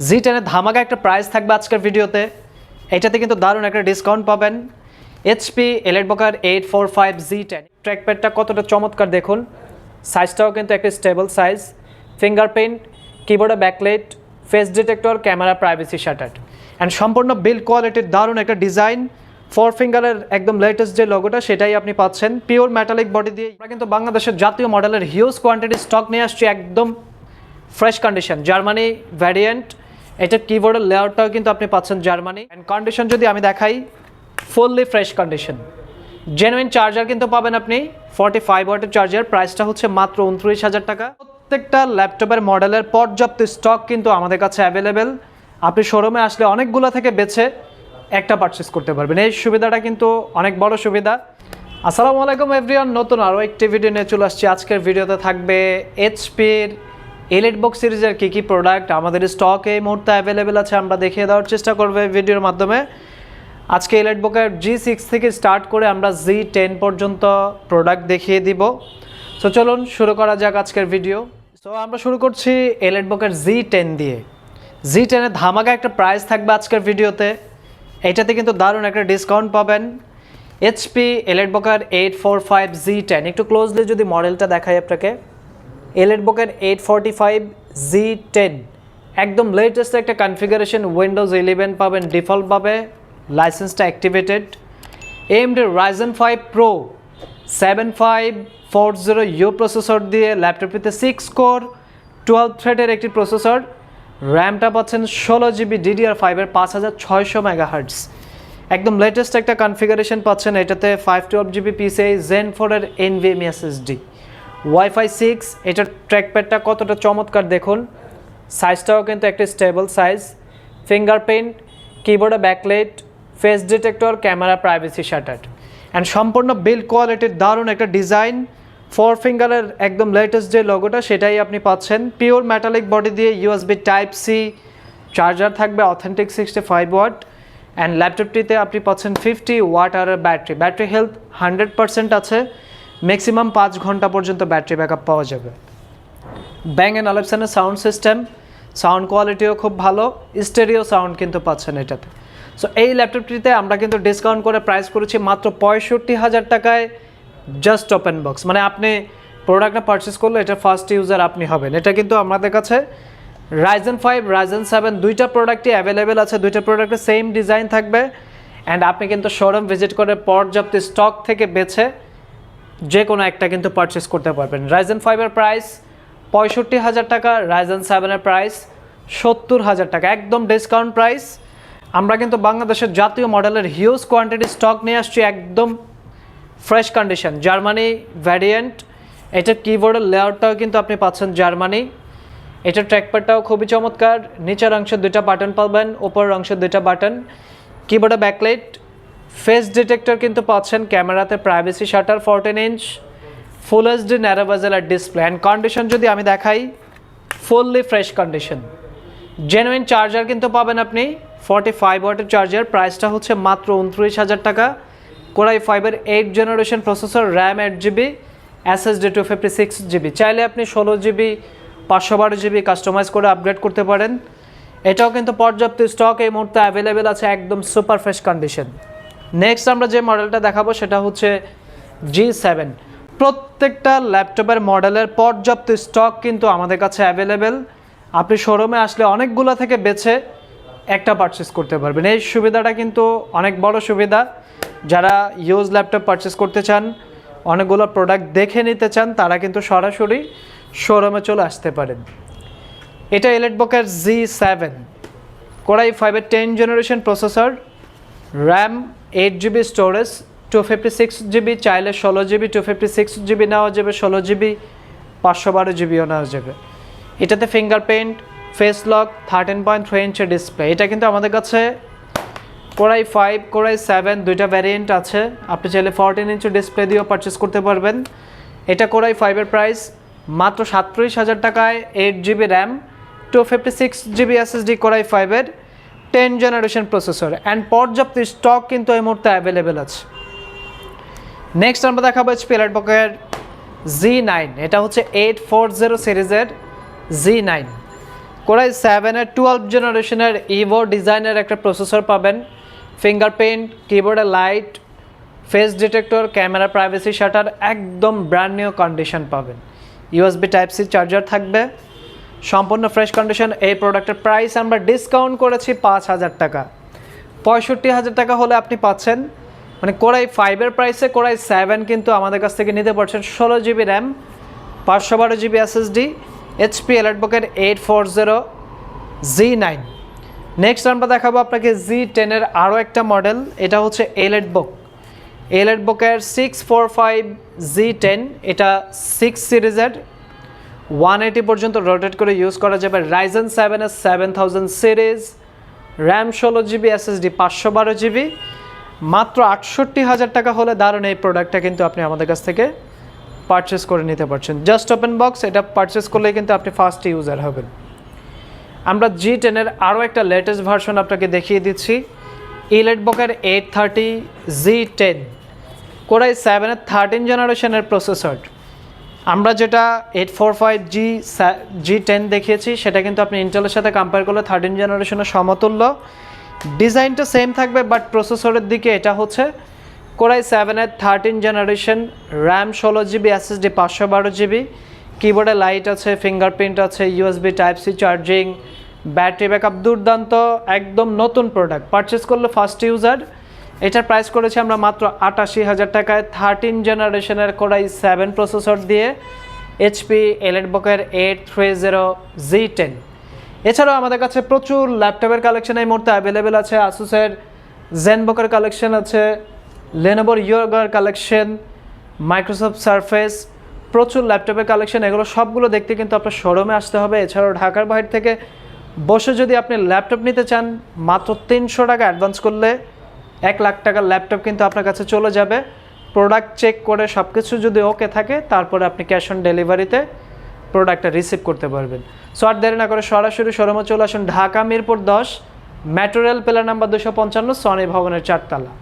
জি টেনের ধামাকা একটা প্রাইস থাকবে আজকের ভিডিওতে। এটাতে কিন্তু দারুণ একটা ডিসকাউন্ট পাবেন। এইচপি এলেট বকার eight four five G ten ট্র্যাকপ্যাডটা কতটা চমৎকার দেখুন। সাইজটাও কিন্তু একটা স্টেবল সাইজ ফিঙ্গারপ্রিন্ট কিবোর্ডে backlight face detector camera privacy shutter and সম্পূর্ণ বিল্ড কোয়ালিটির দারুণ একটা ডিজাইন ফোর ফিঙ্গারের একদম লেটেস্ট যে লোগোটা সেটাই আপনি পাচ্ছেন। পিওর মেটালিক বডি দিয়ে আমরা কিন্তু বাংলাদেশের জাতীয় মডেলের হিউজ কোয়ান্টিটি স্টক নিয়ে আসছি একদম ফ্রেশ কন্ডিশন জার্মানি ভ্যারিয়েন্ট এটার কিবোর্ডের লেআউটটাও কিন্তু আপনি পাচ্ছেন জার্মানি অ্যান্ড কন্ডিশন যদি আমি দেখাই fully fresh condition genuine charger কিন্তু পাবেন আপনি ফর্টি ফাইভ ওয়াটের চার্জার প্রাইসটা হচ্ছে মাত্র উনত্রিশ হাজার টাকা। প্রত্যেকটা ল্যাপটপের মডেলের পর্যাপ্ত স্টক কিন্তু আমাদের কাছে অ্যাভেলেবেল আপনি শোরুমে আসলে অনেকগুলো থেকে বেছে একটা পারচেস করতে পারবেন। এই সুবিধাটা কিন্তু অনেক বড় সুবিধা। আসসালামু আলাইকুম এভরিওয়ান নতুন আরও একটি ভিডিও নিয়ে চলে আসছি। আজকের ভিডিওতে থাকবে এইচপির এলিট বক্স সিরিজের কী কী প্রোডাক্ট আমাদের স্টকে এই মুহূর্তে অ্যাভেলেবেল আছে আমরা দেখিয়ে দেওয়ার চেষ্টা করব ভিডিওর মাধ্যমে। আজকে এলিট বুকের জি সিক্স থেকে স্টার্ট করে আমরা জি টেন পর্যন্ত প্রোডাক্ট দেখিয়ে দিব। সো চলুন শুরু করা যাক আজকের ভিডিও সো আমরা শুরু করছি এলিট বুকের জি টেন দিয়ে। জি টেনের ধামাকা একটা প্রাইস থাকবে আজকের ভিডিওতে। এটাতে কিন্তু দারুণ একটা ডিসকাউন্ট পাবেন। HP elite Booker eight four five G ten একটু ক্লোজলি যদি মডেলটা দেখাই আপনাকে। এলেট বুকের eight forty five G ten একদম লেটেস্ট একটা কনফিগারেশন উইন্ডোজ ইলেভেন পাবেন ডিফল্টভাবে লাইসেন্সটা activated AMD Ryzen five pro seven five four zero U processor দিয়ে ল্যাপটপটিতে সিক্স কোর টুয়েলভ থ্রেডের একটি প্রসেসর র্যামটা পাচ্ছেন ষোলো জিবি ডিডিআর ফাইভের পাঁচ হাজার ছয়শো মেগা হার্টস একদম লেটেস্ট একটা কনফিগারেশন পাচ্ছেন, এটাতে five twelve GB PCI gen ফোরের এনভিএমই এসএসডি ওয়াইফাই সিক্স এটার ট্র্যাকপ্যাডটা কতটা চমৎকার দেখুন। সাইজটাও কিন্তু একটা স্টেবল সাইজ ফিঙ্গারপ্রিন্ট কিবোর্ডে backlight face detector camera privacy shutter and সম্পূর্ণ বিল্ড কোয়ালিটির দারুণ একটা ডিজাইন ফোর ফিঙ্গারের একদম লেটেস্ট যে লোগোটা সেটাই আপনি পাচ্ছেন। পিওর মেটালিক বডি দিয়ে ইউএসবি টাইপ সি চার্জার থাকবে authentic sixty five watt and ল্যাপটপটিতে আপনি পাচ্ছেন ফিফটি ওয়াট আর battery battery health hundred percent আছে। ম্যাক্সিমাম পাঁচ ঘণ্টা পর্যন্ত ব্যাটারি ব্যাকআপ পাওয়া যাবে। ব্যাং অ্যান্ড অলেপসনের সাউন্ড সিস্টেম সাউন্ড কোয়ালিটিও খুব ভালো স্টেরিও সাউন্ড কিন্তু পাচ্ছেন এটাতে। সো এই ল্যাপটপটিতে আমরা কিন্তু ডিসকাউন্ট করে প্রাইস করেছি মাত্র পঁয়ষট্টি হাজার টাকায় জাস্ট ওপেন বক্স মানে আপনি প্রোডাক্টটা পারচেস করলে এটা ফার্স্ট ইউজার আপনি হবেন। এটা কিন্তু আমাদের কাছে রাইজেন ফাইভ রাইজেন সেভেন দুইটা প্রোডাক্টই অ্যাভেলেবেল আছে। দুইটা প্রোডাক্টের সেম ডিজাইন থাকবে। অ্যান্ড আপনি কিন্তু শোরুম ভিজিট করে পর্যাপ্ত স্টক থেকে বেছে যে কোনো একটা কিন্তু পারচেস করতে পারবেন। রাইজেন ফাইভের প্রাইস পঁয়ষট্টি হাজার টাকা রাইজেন সেভেনের প্রাইস সত্তর হাজার টাকা, একদম ডিসকাউন্ট প্রাইস আমরা কিন্তু বাংলাদেশের জাতীয় মডেলের হিউজ কোয়ান্টিটি স্টক নিয়ে আসছি, একদম ফ্রেশ কন্ডিশন জার্মানি ভ্যারিয়েন্ট এটার কিবোর্ডের লেয়ারটাও কিন্তু আপনি পাচ্ছেন জার্মানি এটার ট্র্যাকপ্যাডটাও খুবই চমৎকার। নিচের অংশে দুইটা বাটন পাবেন ওপরের অংশে দুইটা বাটন কিবোর্ডে ব্যাকলাইট ফেস ডিটেক্টর কিন্তু পাচ্ছেন ক্যামেরাতে privacy shutter fourteen inch full HD ন্যারোবাজেলার display and condition যদি আমি দেখাই fully fresh condition genuine charger কিন্তু পাবেন আপনি ফর্টি ফাইভ ওয়াটের চার্জার প্রাইসটা হচ্ছে মাত্র উনত্রিশ হাজার টাকা। কোরাই ফাইভের eight generation processor RAM eight GB SSD two fifty six GB চাইলে আপনি ষোলো জিবি পাঁচশো বারো জিবি কাস্টমাইজ করে আপগ্রেড করতে পারেন। এটাও কিন্তু পর্যাপ্ত স্টক এই মুহূর্তে অ্যাভেলেবেল আছে, একদম সুপার ফ্রেশ কন্ডিশন নেক্সট আমরা যে মডেলটা দেখাবো সেটা হচ্ছে জি সেভেন প্রত্যেকটা ল্যাপটপের মডেলের পর্যাপ্ত স্টক কিন্তু আমাদের কাছে অ্যাভেলেবেল আপনি শোরুমে আসলে অনেকগুলো থেকে বেছে একটা পারচেস করতে পারবেন। এই সুবিধাটা কিন্তু অনেক বড় সুবিধা। যারা ইউজ ল্যাপটপ পারচেস করতে চান, অনেকগুলো প্রোডাক্ট দেখে নিতে চান, তারা কিন্তু সরাসরি শোরুমে চলে আসতে পারেন। এটা এলেটবকের জি সেভেন কোরাই ফাইভের ten generation processor RAM eight GB storage two fifty six GB চাইলে ষোলো GB two fifty six GB নেওয়া যাবে ষোলো জিবি পাঁচশো বারো জিবিও নেওয়া যাবে। এটাতে fingerprint face lock thirteen point three ইঞ্চের display এটা কিন্তু আমাদের কাছে core i five core i seven দুইটা ভ্যারিয়েন্ট আছে। আপনি চাইলে ফোরটিন ইঞ্চের ডিসপ্লে দিয়েও পারচেস করতে পারবেন। এটা কোরাই ফাইভের প্রাইস মাত্র সাতত্রিশ হাজার টাকায় eight GB RAM two fifty six GB SSD core i ফাইভের টেন জেনারেশন প্রসেসর অ্যান্ড পর্যাপ্ত স্টক কিন্তু এই মুহূর্তে অ্যাভেলেবেল আছে। নেক্সট আমরা দেখাবো এইচপি ল্যাটবকের জি নাইন এটা হচ্ছে এইট ফোর জিরো সিরিজের জি নাইন কোরাই সেভেনের টুয়েলভ জেনারেশনের ইভো ডিজাইনের একটা প্রসেসর পাবেন। ফিঙ্গারপ্রিন্ট কিবোর্ডে light face detector camera privacy shutter একদম ব্র্যান্ড নিউ কন্ডিশন পাবেন। ইউএসবি টাইপ সি চার্জার থাকবে। সম্পূর্ণ ফ্রেশ কন্ডিশন এই প্রোডাক্টের প্রাইস আমরা ডিসকাউন্ট করেছি পাঁচ হাজার টাকা। পঁয়ষট্টি হাজার টাকা হলে আপনি পাচ্ছেন মানে কোরাই ফাইভের প্রাইসে কোরাই সেভেন কিন্তু আমাদের কাছ থেকে নিতে পারছেন ষোলো জিবি র্যাম পাঁচশো বারো GB SSD HP এলাইটবুকের eight four zero G nine next আমরা দেখাবো আপনাকে জি টেনের আরও একটা মডেল এটা হচ্ছে এলেট বুক এলেট বুকের six four five G ten এটা সিক্স সিরিজের ওয়ান এইটি পর্যন্ত রোটেট করে ইউজ করা যাবে রাইজেন সেভেনের সেভেন থাউজেন্ড সিরিজ র্যাম ষোলো জিবি এসএসডি পাঁচশো বারো জিবি মাত্র আটষট্টি হাজার টাকা হলে দারুণ এই প্রোডাক্টটা কিন্তু আপনি আমাদের কাছ থেকে পারচেস করে নিতে পারছেন। জাস্ট ওপেন বক্স এটা পারচেস করলেই কিন্তু আপনি ফার্স্ট ইউজার হবেন। আমরা জি টেনের আরও একটা লেটেস্ট ভার্সন আপনাকে দেখিয়ে দিচ্ছি। ইলেট বকের eight thirty G ten core i সেভেনের থার্টিন জেনারেশনের প্রসেসর আমরা যেটা eight four five G G ten দেখিয়েছি, সেটা কিন্তু আপনি ইন্টেলের সাথে কম্পেয়ার করলে থার্টিন জেনারেশনের সমতুল্য। ডিজাইনটা সেম থাকবে বাট প্রসেসরের দিকে এটা হচ্ছে কোরাই সেভেনের থার্টিন জেনারেশন র্যাম ষোলো জিবি এসএসডি পাঁচশো বারো জিবি কিবোর্ডে লাইট আছে ফিঙ্গারপ্রিন্ট আছে USB type C charging battery backup দুর্দান্ত, একদম নতুন প্রোডাক্ট পারচেস করলে ফার্স্ট ইউজার এটার প্রাইস করেছি আমরা মাত্র আটাশি হাজার টাকায়। থার্টিন জেনারেশনের কোরাই সেভেন প্রসেসর দিয়ে HP এলেট বকের eight three zero G ten এছাড়াও আমাদের কাছে প্রচুর ল্যাপটপের কালেকশন এই মুহূর্তে অ্যাভেলেবেল আছে। আসুসের জেনবকের কালেকশন আছে লেনোভোর ইয়োগার কালেকশন মাইক্রোসফট সারফেস প্রচুর ল্যাপটপের কালেকশন এগুলো সবগুলো দেখতে কিন্তু আপনার শোরুমে আসতে হবে। এছাড়াও ঢাকার বাইরে থেকে বসে যদি আপনি ল্যাপটপ নিতে চান, মাত্র তিনশো টাকা অ্যাডভান্স করলে এক লাখ টাকার ল্যাপটপ কিন্তু আপনার কাছে চলে যাবে। প্রোডাক্ট চেক করে সব কিছু যদি ওকে থাকে, তারপরে আপনি ক্যাশ অন ডেলিভারিতে প্রোডাক্টটা রিসিভ করতে পারবেন। সো আর দেরি না করে সরাসরি শোরুমে চলে আসুন। ঢাকা মিরপুর দশ ম্যাটোরিয়াল পেলার নাম্বার দুশো পঞ্চান্ন সনি ভবনের চারতলা।